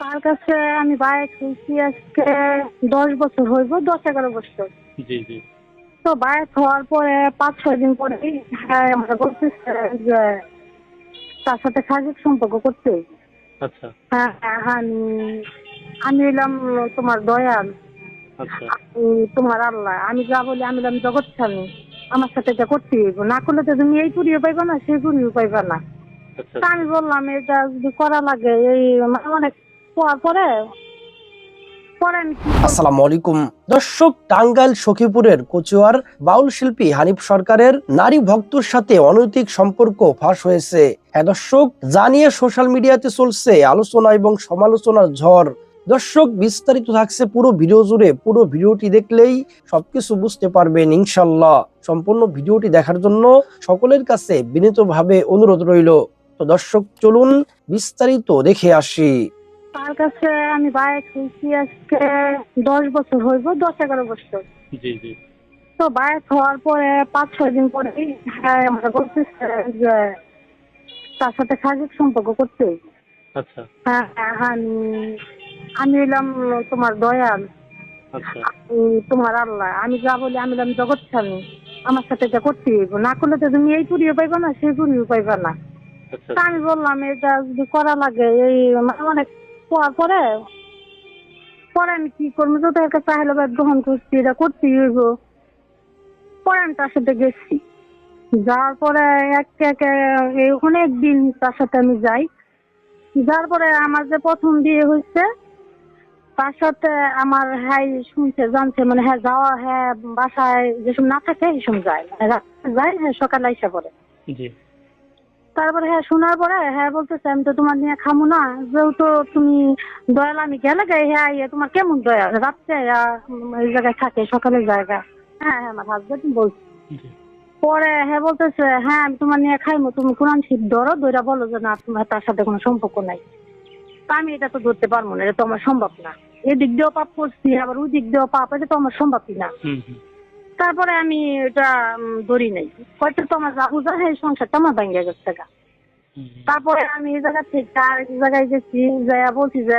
তার কাছে আমি বাইক হয়েছি আজকে দশ বছর হইব দশ এগারো বছর। জি জি। তো বাইক হওয়ার পরে পাঁচ ছয় দিন পরে হ্যাঁ আমরা বলতেছে যে তার সাথে শারীরিক সম্পর্ক করতে। আচ্ছা। হ্যাঁ হ্যাঁ আমি এলাম তোমার দয়াল। আচ্ছা। তোমার আল্লাহ। আমি যা বলি আমি এলাম জগৎ স্বামী আমার সাথে এটা করতে হইব। না করলে তো তুমি এই পুরিও পাইবা না সেই পুরিও পাইবা না। আচ্ছা। আমি বললাম এটা যদি করা লাগে এই মানে অনেক পর? দর্শক, টাঙ্গাইল, সখীপুরের কচুয়ার বাউল শিল্পী হানিফ সরকারের নারী ভক্তর সাথে অনৈতিক সম্পর্ক ফাঁস হয়েছে। হ্যাঁ দর্শক, জানিয়ে সোশ্যাল মিডিয়াতে চলছে আলোচনা এবং সমালোচনার ঝড়। দর্শক, বিস্তারিত থাকছে পুরো ভিডিও জুড়ে। পুরো ভিডিওটি দেখলেই সবকিছু বুঝতে পারবেন ইনশাল্লাহ। সম্পূর্ণ ভিডিওটি দেখার জন্য সকলের কাছে বিনীতভাবে অনুরোধ রইল। তো দর্শক, চলুন বিস্তারিত দেখে আসি। তার কাছে আমি বাইক হয়েছি আজকে দশ বছর হইব দশ এগারো বছর। জি জি। তো বাইক হওয়ার পরে পাঁচ ছয় দিন পরে হ্যাঁ আমরা বলতেছে যে তার সাথে শারীরিক সম্পর্ক করতে। আচ্ছা। হ্যাঁ আমি আমি এলাম তোমার দয়াল। আচ্ছা। তোমার আল্লাহ। আমি যা বলি আমি এলাম জগৎ স্বামী। আমার সাথে এটা করতে হইব। না করলে তো তুমি এই পুরিও পাইবা না সেই পুরিও পাইবা না। আচ্ছা। তা আমি বললাম এটা যদি করা লাগে এই মানে অনেক পর পরে? পরে আমি কি করব? তো বা গ্রহণ করছি, এটা হইব। পরে আমি তার সাথে গেছি। যাওয়ার পরে অনেক দিন তার সাথে আমি যাই। যার পরে আমার যে প্রথম বিয়ে হয়েছে, তার সাথে আমার হ্যাঁ শুনছে, জানছে মানে হ্যাঁ যাওয়া হ্যাঁ বাসায় যেসব না থাকে এইসব যায় যায় হ্যাঁ সকালে এসে জি। তারপরে হ্যাঁ শোনার পরে হ্যাঁ বলতেছে আমি তো তোমার নিয়ে খামো না। যেহেতু তুমি দয়াল আমি গেলে গাই হ্যাঁ ইয়ে তোমার কেমন দয়াল? রাত্রে এই জায়গায় থাকে সকালের জায়গা। হ্যাঁ হ্যাঁ আমার হাজবেন্ড বলছে। পরে হ্যাঁ বলতেছে হ্যাঁ আমি তোমার নিয়ে খাইমো তুমি কোরআন শীত ধরো দইরা বলো যে না তোমার তার সাথে কোনো সম্পর্ক নাই। তা আমি এটা তো ধরতে পারব না এটা তো আমার সম্ভব না। এদিক দিয়েও পাপ করছি আবার ওই দিক দিয়েও পাপ এটা তো আমার সম্ভবই না। তারপরে আমি এটা ধরি নাই। হয়তো তো আমার রাহু যা এই সংসারটা আমার ভেঙে গেছে। তারপরে আমি এই জায়গা থেকে আর এক জায়গায় গেছি, যাইয়া বলছি যে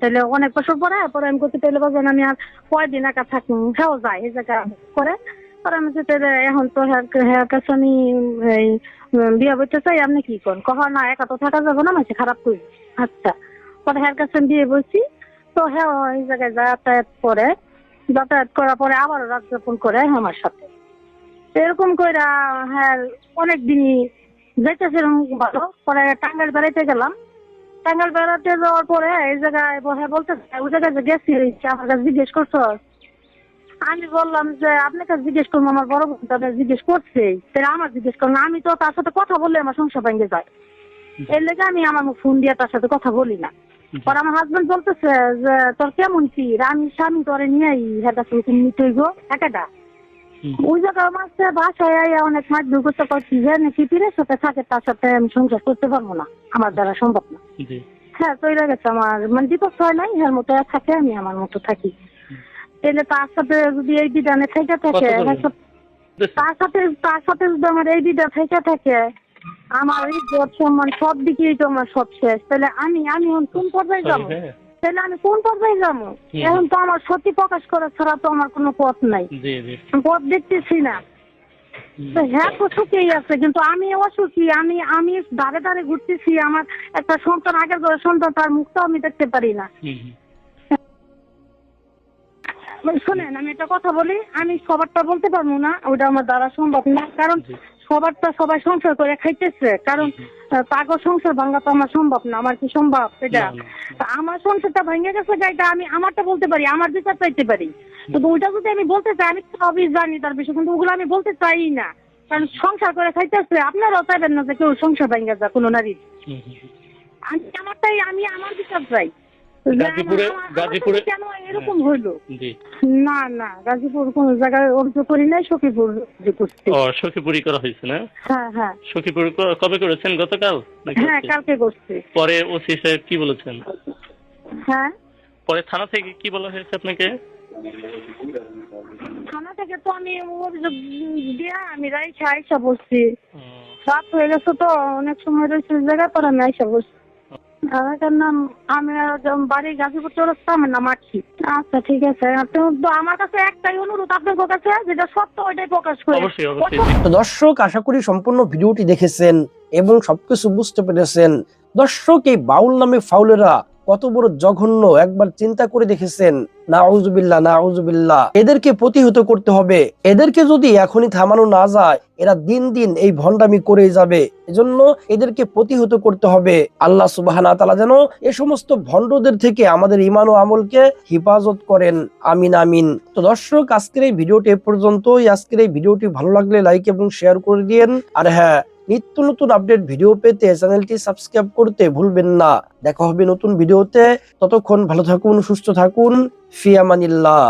তাহলে অনেক বছর পরে পরে আমি করতে তাহলে বলছেন আমি আর কয়দিন একা থাকি হ্যাঁ যাই এই জায়গা করে। পরে আমি তাহলে এখন তো হ্যাঁ হ্যাঁ কাছে আমি এই বিয়ে বইতে চাই, আপনি কি করেন? কহ, না, একা তো থাকা যাবে না মাসে খারাপ করি। আচ্ছা পরে হ্যাঁ কাছে বিয়ে বইছি তো হ্যাঁ এই জায়গায় যাতায়াত করে। যাতায়াত করার পরে আবারও রাত যাপন করে আমার সাথে। এরকম কইরা হ্যাঁ অনেক দিনই যাইতেছিলাম ভালো, পরে টাঙ্গাইল বেড়াইতে গেলাম। টাঙ্গাইল বেড়াতে যাওয়ার পরে এই জায়গায় হ্যাঁ বলতে ওই জায়গায় গেছি আমার কাছে জিজ্ঞেস করছ। আমি বললাম যে, আপনার কাছে জিজ্ঞেস করব, আমার বড় বোন জিজ্ঞেস করছে। তাহলে আমার জিজ্ঞেস করলাম আমি তো তার সাথে কথা বললে আমার সংসার ভেঙে যায়। এর লেগে আমি আমার ফোন দিয়ে তার সাথে কথা বলি না। পরে আমার হাজবেন্ড বলতেছে যে, তোর কেমন কি? আমি স্বামী তোরে নিয়ে নিতে হইব একাটা। ওই জায়গায় মাসে বাসায় আইয়া অনেক মাছ দুর্গত করছি যে নাকি পীরের সাথে থাকে তার সাথে আমি সংসার করতে পারব না। আমার দ্বারা সম্ভব না। হ্যাঁ তৈরি গেছে আমার। মানে বিপক্ষ হয় নাই এর মতো থাকে আমি আমার মতো থাকি। এলে তার সাথে যদি এই বিধানে থেকে থাকে হ্যাঁ, তার সাথে তার সাথে যদি আমার এই বিধা থেকে থাকে আমার ইজ্জত সম্মান সব দিকেই তো আমার সব শেষ। তাহলে আমি আমি কোন পর্যায়ে যাব? হ্যাঁ। তাহলে আমি কোন পর্যায়ে যাব? এখন তো আমার সত্যি প্রকাশ করা ছাড়া তো আমার কোনো পথ নাই। পথ দেখতেছি না। হ্যাঁ তো সুখেই আছে কিন্তু আমি অসুখী। আমি আমি ধারে ধারে ঘুরতেছি। আমার একটা সন্তান আগের ঘরে সন্তান তার মুখটাও আমি দেখতে পারি না। মানে শোনেন আমি একটা কথা বলি। আমি সবারটা বলতে পারব না ওটা আমার দ্বারা সম্ভব না। কারণ সবারটা সবাই সংসার করে খাইতেছে। কারণ তাগো সংসার ভাঙা তো আমার সম্ভব না আমার কি সম্ভব এটা? আমার সংসারটা ভেঙে গেছে যাইটা আমি আমারটা বলতে পারি আমার বিচার চাইতে পারি। তো ওইটা যদি আমি বলতে চাই আমি সবই জানি তার বিষয় কিন্তু ওগুলো আমি বলতে চাই না। কারণ সংসার করে খাইতেছে আপনারাও চাইবেন না যে কেউ সংসার ভেঙে যা কোনো নারী। আমি আমারটাই আমি আমার বিচার চাই। গাজীপুরে- গাজীপুরে- কেন এরকম হইল না না গাজীপুর কোন জায়গায় অভিযোগ করি নাই সখীপুর ও সখীপুরি করা হয়েছে না? হ্যাঁ হ্যাঁ। সখীপুরি কবে করেছেন? গতকাল হ্যাঁ কালকে করছি। পরে ওসি সাহেব কি বলেছেন? হ্যাঁ? পরে থানা থেকে কি বলা হয়েছে আপনাকে? থানা থেকে তো আমি অভিযোগ দিয়া আমি রাইসা আইসা বসছি। রাত হয়ে গেছে তো অনেক সময় রয়েছে জায়গা পর আমি আইসা বসছি। এলাকার নাম আমি বাড়ি গাজীপুর চৌরাস্তা আমার নাম আখি আচ্ছা ঠিক আছে। তো তো আমার কাছে একটাই অনুরোধ আপনার কাছে যেটা সত্য ওইটাই প্রকাশ করে। অবশ্যই অবশ্যই। তো দর্শক আশা করি সম্পূর্ণ ভিডিওটি দেখেছেন এবং সবকিছু বুঝতে পেরেছেন। দর্শক এই বাউল নামে ফাউলেরা কত বড় জঘন্য একবার চিন্তা করে দেখেছেন না আউজুবিল্লাহ না আউজুবিল্লাহ এদেরকে প্রতিহত করতে হবে। এদেরকে যদি এখনই থামানো না যায়, এরা দিন দিন এই ভণ্ডামি করেই যাবে। এজন্য এদেরকে প্রতিহত করতে হবে। আল্লাহ সুবাহ তাআলা যেন এ সমস্ত ভণ্ডদের থেকে আমাদের ইমান ও আমলকে হেফাজত করেন। আমিন আমিন। তো দর্শক, আজকের এই ভিডিওটি এ পর্যন্তই। আজকের এই ভিডিওটি ভালো লাগলে লাইক এবং শেয়ার করে দিয়েন। আর হ্যাঁ নিত্য নতুন আপডেট ভিডিও পেতে চ্যানেলটি সাবস্ক্রাইব করতে ভুলবেন না। দেখা হবে নতুন ভিডিওতে ততক্ষণ ভালো থাকুন, সুস্থ থাকুন। ফিয়ামানিল্লাহ।